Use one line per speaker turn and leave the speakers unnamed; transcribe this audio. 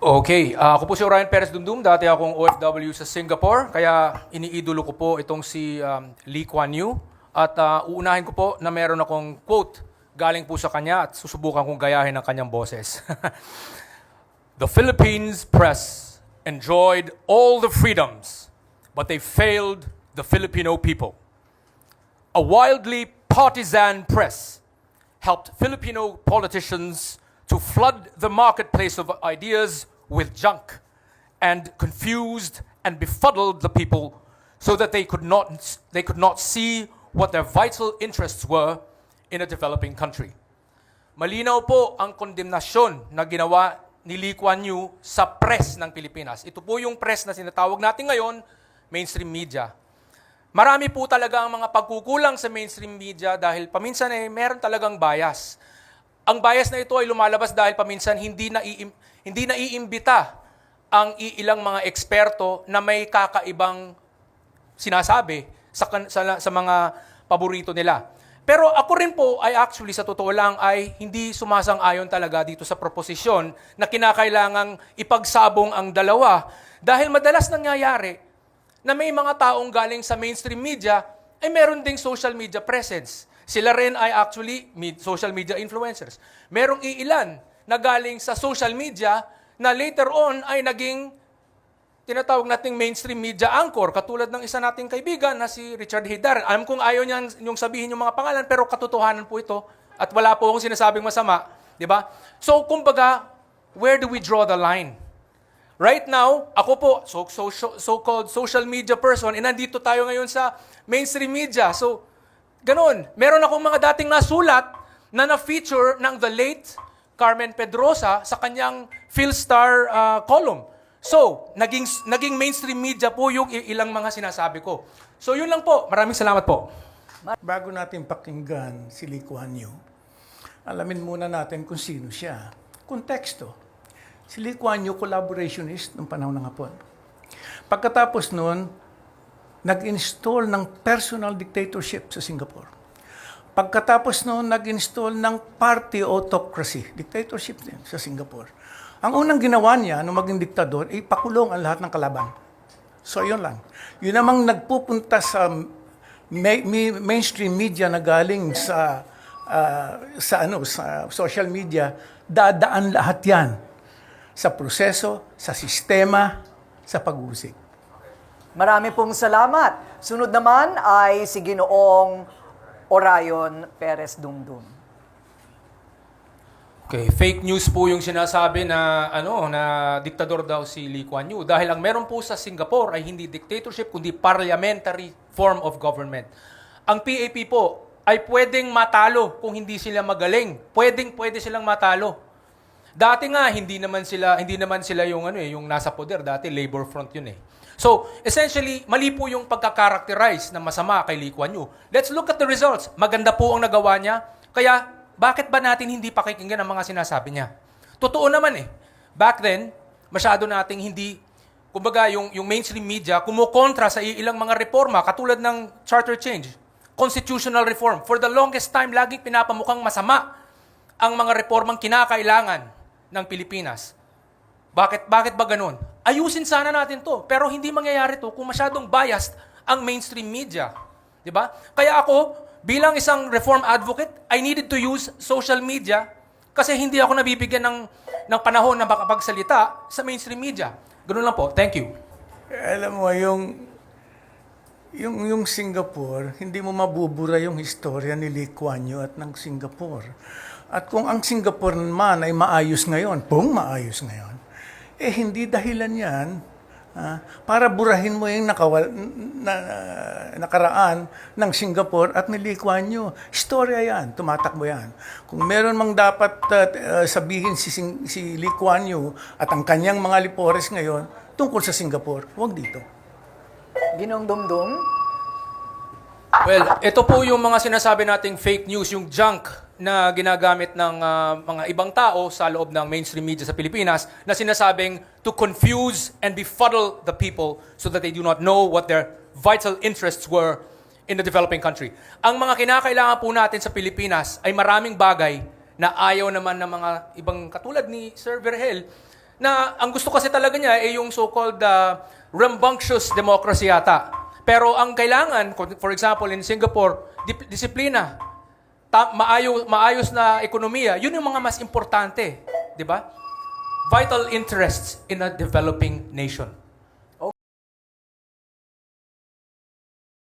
Okay, ah, ako po si Orion Perez Dumdum. Dati akong OFW sa Singapore, kaya iniidolo ko po itong si um, Lee Kuan Yew. At ah, uunahin ko po na meron akong quote galing po sa kanya at susubukan kong gayahin ang kanyang boses. the Philippines press enjoyed all the freedoms, but they failed the Filipino people. A wildly partisan press helped Filipino politicians to flood the marketplace of ideas with junk and confused and befuddled the people so that they could not, they could not see what their vital interests were in a developing country. Malinaw po ang kondemnasyon na ginawa ni Lee Kuan Yew sa press ng Pilipinas. Ito po yung press na sinatawag natin ngayon, mainstream media. Marami po talaga ang mga pagkukulang sa mainstream media dahil paminsan eh meron talagang bias. Ang bias na ito ay lumalabas dahil paminsan hindi na hindi naiimbita ang iilang mga eksperto na may kakaibang sinasabi sa, sa, sa mga paborito nila. Pero ako rin po ay actually sa totoo lang ay hindi sumasang-ayon talaga dito sa proposisyon na kinakailangang ipagsabong ang dalawa dahil madalas nangyayari na may mga taong galing sa mainstream media ay meron ding social media presence. Sila rin ay actually social media influencers. Merong iilan na galing sa social media na later on ay naging tinatawag nating mainstream media anchor, katulad ng isa nating kaibigan na si Richard Hidar. Alam kong ayaw niyan yung sabihin yung mga pangalan, pero katotohanan po ito. At wala po akong sinasabing masama. Di ba? So, kumbaga, where do we draw the line? Right now, ako po, so, so, so, so-called social media person, and nandito tayo ngayon sa mainstream media. So, ganun. Meron akong mga dating nasulat na na-feature ng the late Carmen Pedrosa sa kanyang Philstar uh, column. So, naging, naging mainstream media po yung ilang mga sinasabi ko. So, yun lang po. Maraming salamat po.
Bago natin pakinggan si Lee Kuan Yew, alamin muna natin kung sino siya. Konteksto. Si Lee Kuan Yew, collaborationist ng panahon ng Hapon. Pagkatapos noon, nag-install ng personal dictatorship sa Singapore. Pagkatapos noon, nag-install ng party autocracy, dictatorship din sa Singapore. Ang unang ginawa niya nung maging diktador, ay pakulong ang lahat ng kalaban. So, yun lang. Yun namang nagpupunta sa ma- mi- mainstream media na galing sa ah, sa ano sa social media, dadaan lahat 'yan sa proseso, sa sistema, sa pag-usig.
Marami pong salamat. Sunod naman ay si Ginoong Orion Perez Dumdum.
Okay, fake news po yung sinasabi na ano na diktador daw si Lee Kuan Yew dahil ang meron po sa Singapore ay hindi dictatorship kundi parliamentary form of government. Ang PAP po ay pwedeng matalo kung hindi sila magaling. Pwedeng pwede silang matalo. Dati nga hindi naman sila hindi naman sila yung ano eh, yung nasa poder dati labor front yun eh. So, essentially, mali po yung pagka-characterize na masama kay Lee Kuan Yew. Let's look at the results. Maganda po ang nagawa niya. Kaya, bakit ba natin hindi pakikinggan ang mga sinasabi niya? Totoo naman eh. Back then, masyado nating hindi, kumbaga yung, yung mainstream media, kumukontra sa ilang mga reforma, katulad ng charter change, constitutional reform. For the longest time, laging pinapamukhang masama ang mga reformang kinakailangan ng Pilipinas. Bakit bakit ba ganun? Ayusin sana natin 'to, pero hindi mangyayari 'to kung masyadong biased ang mainstream media. 'Di ba? Kaya ako bilang isang reform advocate, I needed to use social media kasi hindi ako nabibigyan ng ng panahon na makapagsalita sa mainstream media. Ganun lang po. Thank you.
Eh, Alam mo, yung, yung, yung Singapore, hindi mo mabubura yung historya ni Lee Kuan Yew at ng Singapore. At kung ang Singapore man ay maayos ngayon, pong maayos ngayon, eh hindi dahilan yan ah, para burahin mo yung nakawal, na, nakaraan ng Singapore at ni Lee Kuan Yew. Historia yan, tumatakbo yan. Kung meron mang dapat ah, ah, sabihin si, si Lee Kuan Yew at ang kanyang mga lipores ngayon tungkol sa Singapore, huwag dito.
Ginoong Dumdum.
Well, ito po yung mga sinasabi nating fake news, yung junk na ginagamit ng ah, mga ibang tao sa loob ng mainstream media sa Pilipinas na sinasabing to confuse and befuddle the people so that they do not know what their vital interests were in the developing country. Ang mga kinakailangan po natin sa Pilipinas ay maraming bagay na ayaw naman ng mga ibang katulad ni Sir Verhel na ang gusto kasi talaga niya ay yung so-called uh, rambunctious democracy yata. Pero ang kailangan, for example, in Singapore, disiplina, maayos, maayos na ekonomiya, yun yung mga mas importante. Di ba? Vital interests in a developing nation.